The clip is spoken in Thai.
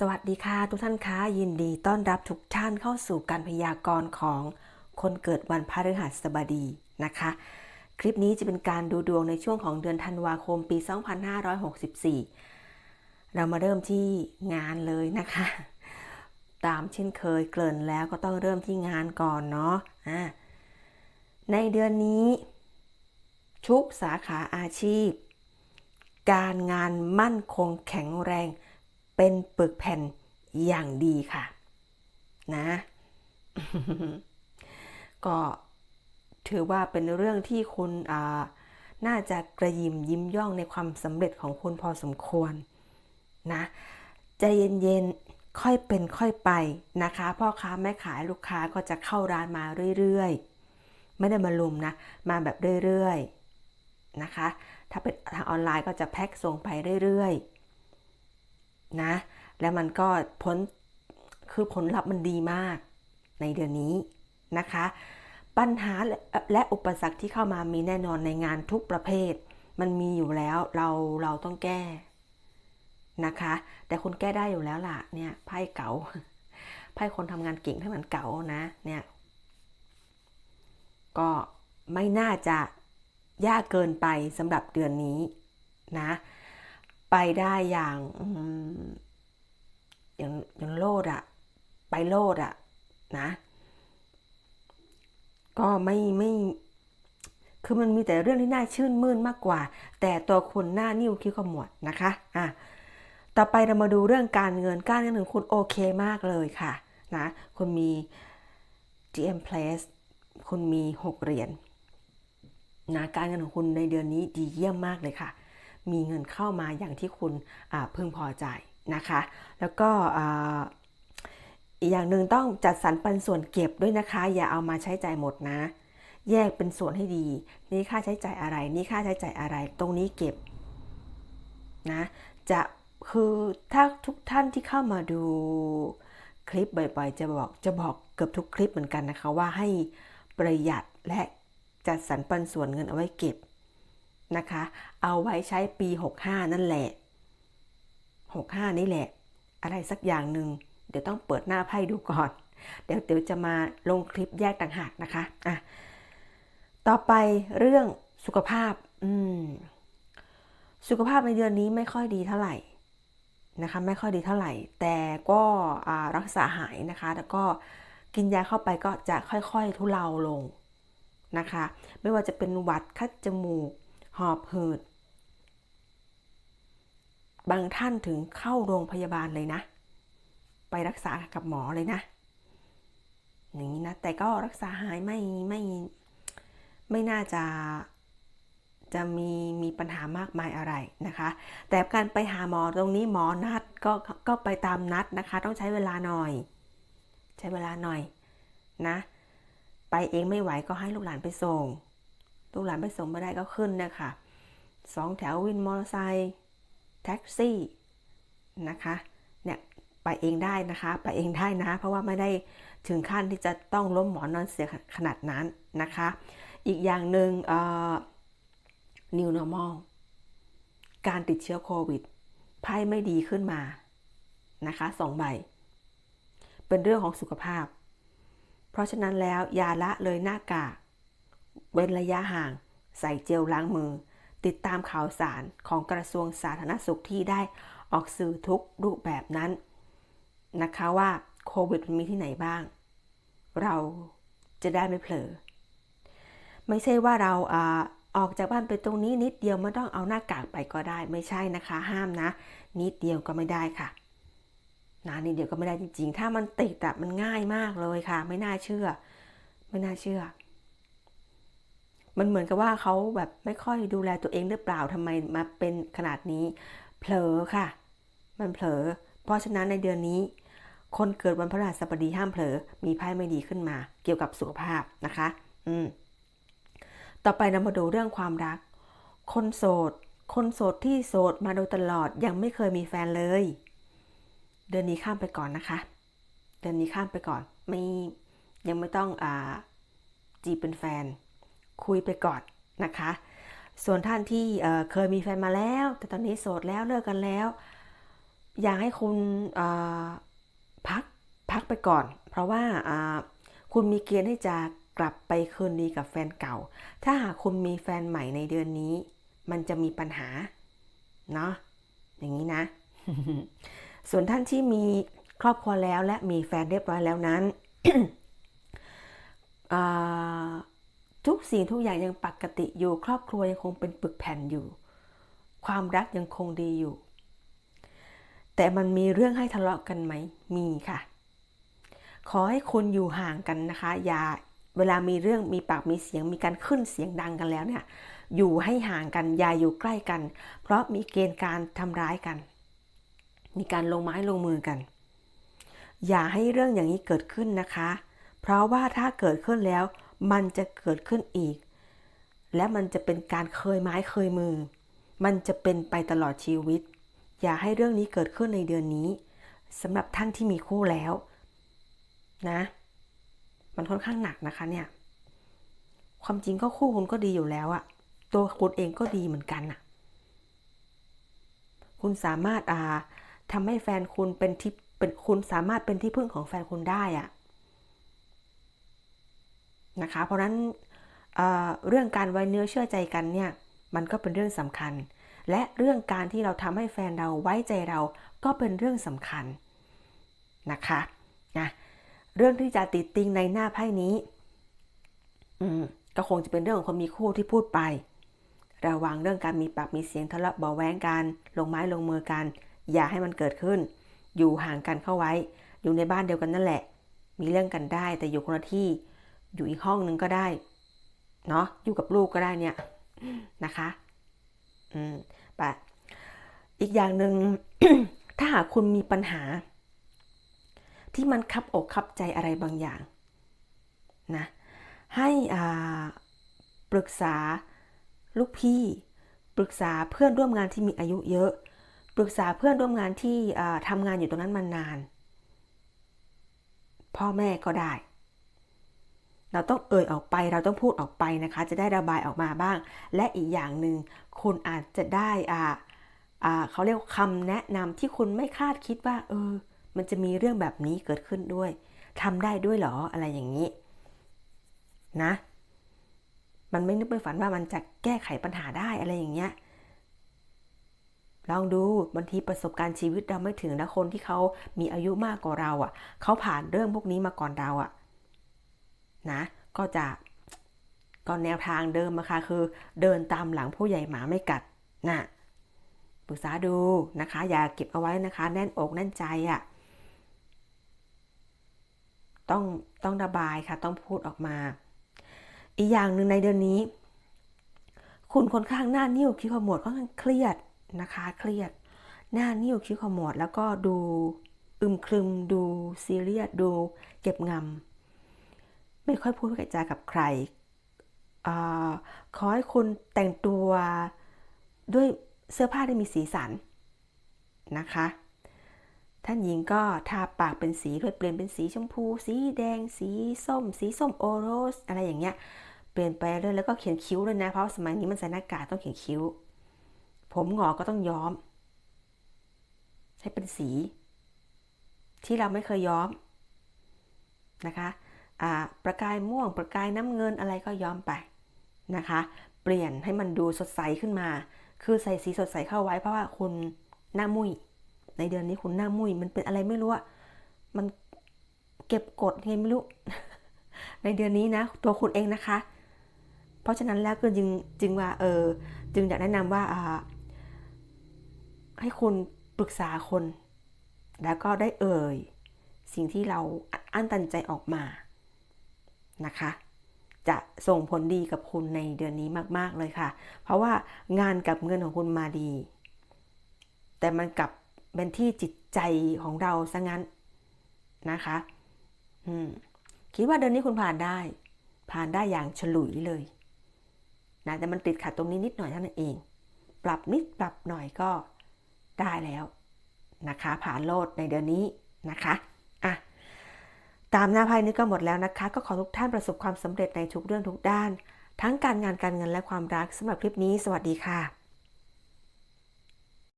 สวัสดีค่ะทุกท่านคะยินดีต้อนรับทุกท่านเข้าสู่การพยากรณ์ของคนเกิดวันพฤหัสบดีนะคะ คลิปนี้จะเป็นการดูดวงในช่วงของเดือนธันวาคมปี 2564 เรามาเริ่มที่งานเลยนะคะ ตามเช่นเคยเกริ่นแล้วก็ต้องเริ่มที่งานก่อนเนาะะในเดือนนี้ทุกสาขาอาชีพ การงานมั่นคงแข็งแรง เป็นปึกแผ่นอย่างดีค่ะ นะ ก็ถือว่าเป็นเรื่องที่คุณน่าจะกระยิมยิ้มย่องในความสำเร็จของคุณพอสมควรนะใจเย็นๆ ค่อยเป็นค่อยไปนะคะ พ่อค้าแม่ขายลูกค้าก็จะเข้าร้านมาเรื่อยๆ ไม่ได้มาลุมนะ มาแบบเรื่อยๆ นะคะ ถ้าเป็นทางออนไลน์ก็จะแพ็คส่งไปเรื่อยๆ นะ แล้วมันก็ผลคือผลลัพธ์มันดีมากในเดือนนี้นะคะ ปัญหาและอุปสรรคที่เข้ามามีแน่นอนในงานทุกประเภท มันมีอยู่แล้วเราเราต้องแก้นะคะ แต่คุณแก้ได้อยู่แล้วล่ะเนี่ยไพ่เก่าไพ่คนทำงานเก่งถ้ามันเก่านะเนี่ยก็ไม่น่าจะยากเกินไปสำหรับเดือนนี้นะ ไปได้อย่างอย่างอย่างโลดอะไปโลดอะนะ ก็ไม่ไม่คือมันมีแต่เรื่องที่น่าชื่นมื่นมากกว่า แต่ตัวคุณหน้านิ้วคิ้วขมวดนะคะอะต่อไปเรามาดูเรื่องการเงินการเงินของคุณโอเคมากเลยค่ะนะคุณมี GM Place คุณมี 6 เหรียญนะการเงินของคุณในเดือนนี้ดีเยี่ยมมากเลยค่ะ มีเงินเข้ามาอย่างที่คุณพึงพอใจนะคะ แล้วก็อีกอย่างหนึ่งต้องจัดสรรปันส่วนเก็บด้วยนะคะ อย่าเอามาใช้จ่ายหมดนะ แยกเป็นส่วนให้ดี นี่ค่าใช้จ่ายอะไร นี่ค่าใช้จ่ายอะไร ตรงนี้เก็บนะ จะคือถ้าทุกท่านที่เข้ามาดูคลิปบ่อยๆ จะบอกจะบอกเกือบทุกคลิปเหมือนกันนะคะว่าให้ประหยัดและจัดสรรปันส่วนเงินเอาไว้เก็บ นะคะ เอาไว้ใช้ปี 65 นั่นแหละ 65 นี่แหละ อะไรสักอย่างหนึ่งเดี๋ยวต้องเปิดหน้าไพ่ดูก่อน เดี๋ยวเดี๋ยวจะมาลงคลิปแยกต่างหากนะคะอะต่อไปเรื่องสุขภาพอืมสุขภาพในเดือนนี้ไม่ค่อยดีเท่าไหร่นะคะไม่ค่อยดีเท่าไหร่ แต่ก็รักษาหายนะคะแล้วก็กินยาเข้าไปก็จะค่อยๆทุเลาลงนะคะ ไม่ว่าจะเป็นหวัดคัดจมูก หอบหืด บางท่านถึงเข้าโรงพยาบาลเลยนะ ไปรักษากับหมอเลยนะ อย่างนี้นะ แต่ก็รักษาหายไม่ไม่ไม่น่าจะจะมีมีปัญหามากมายอะไรนะคะ แต่การไปหาหมอตรงนี้หมอนัดก็ก็ไปตามนัดนะคะ ต้องใช้เวลาหน่อย ใช้เวลาหน่อยนะ ไปเองไม่ไหวก็ให้ลูกหลานไปส่ง ลูกหลานไปส่งไม่ได้ก็ขึ้นนะคะสองแถววินมอเตอร์ไซค์แท็กซี่นะคะเนี่ยไปเองได้นะคะ ไปเองได้นะ เพราะว่าไม่ได้ถึงขั้นที่จะต้องล้มหมอนนอนเสียขนาดนั้นนะคะ อีกอย่างหนึ่ง new normal การติดเชื้อโควิดไพ่ไม่ดีขึ้นมานะคะสองใบ เป็นเรื่องของสุขภาพ เพราะฉะนั้นแล้วอย่าละเลยหน้ากาก เว้นระยะห่าง ใส่เจลล้างมือ ติดตามข่าวสารของกระทรวงสาธารณสุขที่ได้ออกสื่อทุกรูปแบบนั้น นะคะว่าโควิดมีที่ไหนบ้าง เราจะได้ไม่เผลอ ไม่ใช่ว่าเราออกจากบ้านไปตรงนี้นิดเดียวไม่ต้องเอาหน้ากากไปก็ได้ ไม่ใช่นะคะ ห้ามนะ นิดเดียวก็ไม่ได้ค่ะนะนิดเดียวก็ไม่ได้จริง ๆ ถ้ามันติดอะมันง่ายมากเลยค่ะ ไม่น่าเชื่อ ไม่น่าเชื่อ มันเหมือนกับว่าเขาแบบไม่ค่อยดูแลตัวเองหรือเปล่าทำไมมาเป็นขนาดนี้เผลอค่ะ มันเผลอ เพราะฉะนั้นในเดือนนี้ คนเกิดวันพฤหัสบดีห้ามเผลอ มีไพ่ไม่ดีขึ้นมา เกี่ยวกับสุขภาพนะคะ อืม ต่อไปเรามาดูเรื่องความรัก คนโสด คนโสดที่โสดมาโดยตลอดยังไม่เคยมีแฟนเลย เดือนนี้ข้ามไปก่อนนะคะ เดือนนี้ข้ามไปก่อน ไม่ยังไม่ต้องอ่าจีบเป็นแฟน คุยไปก่อนนะคะ ส่วนท่านที่เคยมีแฟนมาแล้ว แต่ตอนนี้โสดแล้วเลิกกันแล้ว อยากให้คุณพักพักไปก่อน เพราะว่าอ่าคุณมีเกณฑ์ที่จะกลับไปคืนดีกับแฟนเก่า ถ้าหากคุณมีแฟนใหม่ในเดือนนี้ มันจะมีปัญหา เนาะอย่างนี้นะ ส่วนท่านที่มีครอบครัวแล้วและมีแฟนเรียบร้อยแล้วนั้นอ่า ทุกสิ่งทุกอย่างยังปกติอยู่ ครอบครัวยังคงเป็นปึกแผ่นอยู่ ความรักยังคงดีอยู่ แต่มันมีเรื่องให้ทะเลาะกันไหม มีค่ะ ขอให้คุณอยู่ห่างกันนะคะ อย่าเวลามีเรื่องมีปากมีเสียงมีการขึ้นเสียงดังกันแล้วเนี่ย อยู่ให้ห่างกันอย่าอยู่ใกล้กัน เพราะมีเกณฑ์การทำร้ายกัน มีการลงไม้ลงมือกัน อย่าให้เรื่องอย่างนี้เกิดขึ้นนะคะ เพราะว่าถ้าเกิดขึ้นแล้ว มันจะเกิดขึ้นอีก และมันจะเป็นการเคยไม้เคยมือ มันจะเป็นไปตลอดชีวิต อย่าให้เรื่องนี้เกิดขึ้นในเดือนนี้สำหรับท่านที่มีคู่แล้ว นะ มันค่อนข้างหนักนะคะเนี่ย ความจริงก็คู่คุณก็ดีอยู่แล้วอะตัวคุณเองก็ดีเหมือนกันอะคุณสามารถอ่าทำให้แฟนคุณเป็นที่เป็นคุณสามารถเป็นที่พึ่งของแฟนคุณได้อะ นะคะ เพราะนั้นเเรื่องการไว้เนื้อเชื่อใจกันเนี่ยมันก็เป็นเรื่องสำคัญ และเรื่องการที่เราทำให้แฟนเราไว้ใจเราก็เป็นเรื่องสำคัญนะคะนะเรื่องที่จะติดติงในหน้าไพ่นี้อืมก็คงจะเป็นเรื่องของคนมีคู่ที่พูดไป ระวังเรื่องการมีปากมีเสียงทะเลาะเบาแว้งกันลงไม้ลงมือกัน อย่าให้มันเกิดขึ้น อยู่ห่างกันเข้าไว้ อยู่ในบ้านเดียวกันนั่นแหละ มีเรื่องกันได้แต่อยู่คนละที่ อยู่อีกห้องนึงก็ได้ เนาะอยู่กับลูกก็ได้เนี่ยนะคะอืมปะอีกอย่างหนึ่งถ้าหากคุณมีปัญหา ที่มันคับอกคับใจอะไรบางอย่างนะให้อ่าปรึกษาลูกพี่ ปรึกษาเพื่อนร่วมงานที่มีอายุเยอะ ปรึกษาเพื่อนร่วมงานที่ทำงานอยู่ตรงนั้นมานาน พ่อแม่ก็ได้ เราต้องเอ่ยออกไป เราต้องพูดออกไปนะคะ จะได้ระบายออกมาบ้าง และอีกอย่างหนึ่งคุณอาจจะได้อ่าอ่าเขาเรียกคำแนะนำที่คุณไม่คาดคิดว่า เออ มันจะมีเรื่องแบบนี้เกิดขึ้นด้วยทำได้ด้วยหรออะไรอย่างนี้ นะ มันไม่นึกไม่ฝันว่ามันจะแก้ไขปัญหาได้อะไรอย่างเงี้ยลองดูบางทีประสบการณ์ชีวิตเราไม่ถึงแล้วคนที่เขามีอายุมากกว่าเราอะเขาผ่านเรื่องพวกนี้มาก่อนเราอะ นะ ก็จะก็แนวทางเดิมนะคะคือเดินตามหลังผู้ใหญ่หมาไม่กัดนะปรึกษาดูนะคะ อย่าเก็บเอาไว้นะคะ แน่นอกแน่นใจอะ่ะต้องต้องระบายค่ะต้องพูดออกมา อีกอย่างหนึ่งในเดือนนี้ คุณคนข้างหน้านิ้วคิ้วขมวดค่อนข้างเครียดนะคะ เครียด หน้านิ้วคิ้วขมวดแล้วก็ดูอึมครึมดูซีเรียสดูเก็บงำ ไม่ค่อยพูดกับจากับใครอขอให้คุณแต่งตัวด้วยเสื้อผ้าที่มีสีสันนะคะ ท่านหญิงก็ทาปากเป็นสีด้วยเปลี่ยนเป็นสีชมพู สีแดง สีส้ม สีส้มโอโรส อะไรอย่างเงี้ย เปลี่ยนไปเรื่อยแล้วก็เขียนคิ้วด้วยนะ เพราะสมัยนี้มันใส่หน้ากากต้องเขียนคิ้ว ผมหงอกก็ต้องย้อม ให้เป็นสี ที่เราไม่เคยย้อมนะคะ ประกายม่วง ประกายน้ำเงินอะไรก็ย้อมไปนะคะ เปลี่ยนให้มันดูสดใสขึ้นมา คือใส่สีสดใสเข้าไว้เพราะว่าคุณหน้ามุยในเดือนนี้คุณหน้ามุยมันเป็นอะไรไม่รู้อะมันเก็บกดไงไม่รู้ ในเดือนนี้นะ ตัวคุณเองนะคะ เพราะฉะนั้นแล้วก็จึงจึงว่าเออจึงอยากแนะนำว่าอ่าให้คุณปรึกษาคน แล้วก็ได้เอ่ย สิ่งที่เราอั้นตันใจออกมา นะคะ จะส่งผลดีกับคุณในเดือนนี้มาก ๆ เลยค่ะ เพราะว่างานกับเงินของคุณมาดี แต่มันกลับเป็นที่จิตใจของเราซะงั้นนะคะอืมคิดว่าเดือนนี้คุณผ่านได้ ผ่านได้อย่างฉลุยเลยนะแต่มันติดขัดตรงนี้นิดหน่อยเท่านั้นเอง ปรับนิดปรับหน่อยก็ได้แล้วนะคะ ผ่านโลดในเดือนนี้นะคะ ตามหน้าไพ่นี้ก็หมดแล้วนะคะ ก็ขอทุกท่านประสบความสำเร็จในทุกเรื่องทุกด้าน ทั้งการงานการเงินและความรักสำหรับคลิปนี้ สวัสดีค่ะ